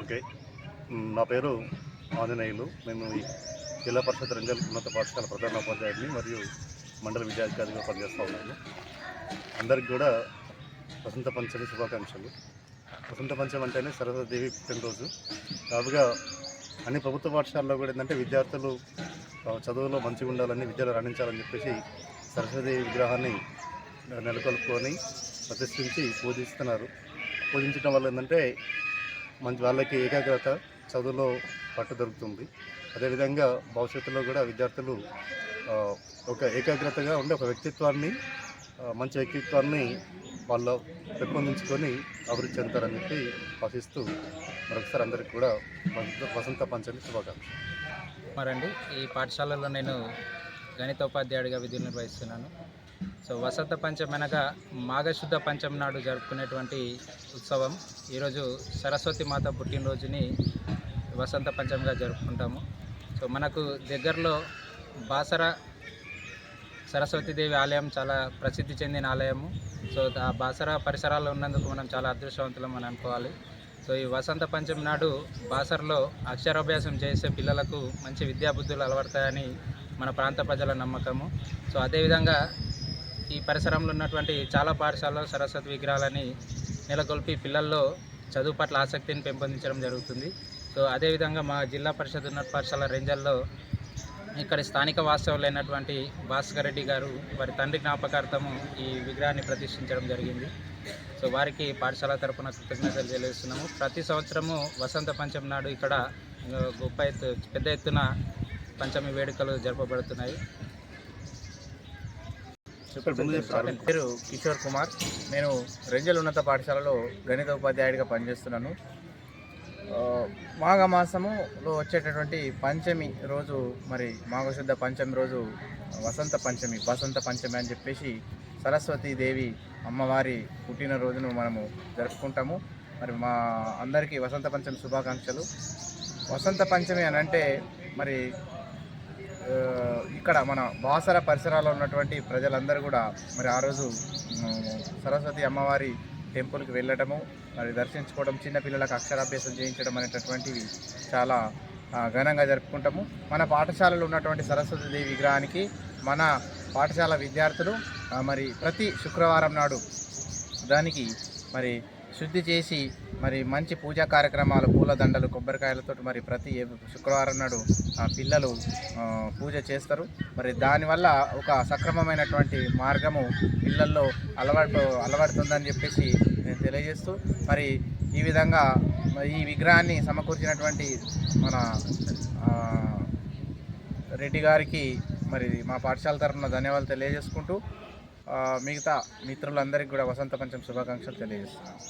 Okay. నా పేరు ఆంజనేయులు. మేము ఈ జిల్లా పరిషత్ రంగల్ ఉన్నత పాఠశాల ప్రధానోపాధ్యాయుడిని మరియు మండల విద్యాధికారిగా పనిచేస్తూ ఉన్నాను. అందరికి కూడా వసంత పంచమి శుభాకాంక్షలు. వసంత పంచమి అంటేనే సరస్వతీదేవి పుట్టినరోజు. కావుగా అన్ని ప్రభుత్వ పాఠశాలలో కూడా ఏంటంటే విద్యార్థులు చదువులో మంచిగా ఉండాలని విద్యలో రాణించాలని చెప్పేసి సరస్వతీదేవి విగ్రహాన్ని నెలకొల్పుకొని ప్రతిష్ఠించి పూజిస్తున్నారు. పూజించడం వల్ల ఏంటంటే మంచి వాళ్ళకి ఏకాగ్రత చదువులో పట్టు దొరుకుతుంది. అదేవిధంగా భవిష్యత్తులో కూడా విద్యార్థులు ఒక ఏకాగ్రతగా ఉండే ఒక వ్యక్తిత్వాన్ని మంచి వ్యక్తిత్వాన్ని వాళ్ళు పెంపొందించుకొని అభివృద్ధి చెందుతారని చెప్పి ఆశిస్తూ మరొకసారి అందరికీ కూడా వసంత- వసంత పంచమి శుభాకాంక్షలు. మరండి ఈ పాఠశాలలో నేను గణితోపాధ్యాయుడిగా విధులు నిర్వహిస్తున్నాను. సో వసంత పంచమి అనగా మాఘశుద్ధ పంచమి నాడు జరుపుకునేటువంటి ఉత్సవం. ఈరోజు సరస్వతి మాత పుట్టినరోజుని వసంత పంచమిగా జరుపుకుంటాము. సో మనకు దగ్గరలో బాసర సరస్వతీదేవి ఆలయం చాలా ప్రసిద్ధి చెందిన ఆలయము. సో ఆ బాసర పరిసరాల్లో ఉన్నందుకు మనం చాలా అదృష్టవంతులం అని అనుకోవాలి. సో ఈ వసంత పంచమి నాడు బాసర్లో అక్షరాభ్యాసం చేసే పిల్లలకు మంచి విద్యాబుద్ధులు అలవడతాయని మన ప్రాంత ప్రజల నమ్మకము. సో అదేవిధంగా ఈ పరిసరంలో ఉన్నటువంటి చాలా పాఠశాలలో సరస్వతి విగ్రహాలని నెలకొల్పి పిల్లల్లో చదువు పట్ల ఆసక్తిని పెంపొందించడం జరుగుతుంది. సో అదేవిధంగా మా జిల్లా పరిషత్ ఉన్నత పాఠశాల రేంజల్లో ఇక్కడ స్థానిక వాస్తవులైనటువంటి భాస్కర్ రెడ్డి గారు వారి తండ్రి జ్ఞాపకార్థము ఈ విగ్రహాన్ని ప్రతిష్ఠించడం జరిగింది. సో వారికి పాఠశాల తరపున కృతజ్ఞతలు తెలియజేస్తున్నాము. ప్రతి సంవత్సరము వసంత పంచమి నాడు ఇక్కడ గొప్ప ఎత్తు పెద్ద ఎత్తున పంచమి వేడుకలు జరపబడుతున్నాయి. పేరు కిషోర్ కుమార్. నేను రెంజల్ ఉన్నత పాఠశాలలో గణిత ఉపాధ్యాయుడిగా పనిచేస్తున్నాను. మాఘ మాఘమాసములో వచ్చేటటువంటి పంచమి రోజు మరి మాఘశుద్ధ పంచమి రోజు వసంత పంచమి వసంత పంచమి అని చెప్పేసి సరస్వతీదేవి అమ్మవారి పుట్టినరోజును మనము జరుపుకుంటాము. మరి మా అందరికీ వసంత పంచమి శుభాకాంక్షలు. వసంత పంచమి అని అంటే మరి ఇక్కడ మన బాసర పరిసరాల్లో ఉన్నటువంటి ప్రజలందరూ కూడా మరి ఆ రోజు సరస్వతి అమ్మవారి టెంపుల్కి వెళ్ళటము మరి దర్శించుకోవడం చిన్నపిల్లలకు అక్షరాభ్యాసం చేయించడం అనేటటువంటివి చాలా ఘనంగా జరుపుకుంటాము. మన పాఠశాలలో ఉన్నటువంటి సరస్వతి దేవి విగ్రహానికి మన పాఠశాల విద్యార్థులు మరి ప్రతి శుక్రవారం నాడు దానికి మరి శుద్ధి చేసి మరి మంచి పూజా కార్యక్రమాలు పూలదండలు కొబ్బరికాయలతో మరి ప్రతి శుక్రవారం నాడు పిల్లలు పూజ చేస్తారు. మరి దానివల్ల ఒక సక్రమమైనటువంటి మార్గము పిల్లల్లో అలవాటు అలవడుతుందని చెప్పేసి నేను తెలియజేస్తూ మరి ఈ విధంగా ఈ విగ్రహాన్ని సమకూర్చినటువంటి మన రెడ్డి గారికి మరి మా పాఠశాల తరఫున ధన్యవాదాలు తెలియజేసుకుంటూ మిగతా మిత్రులందరికీ కూడా వసంత పంచం శుభాకాంక్షలు తెలియజేస్తున్నాను.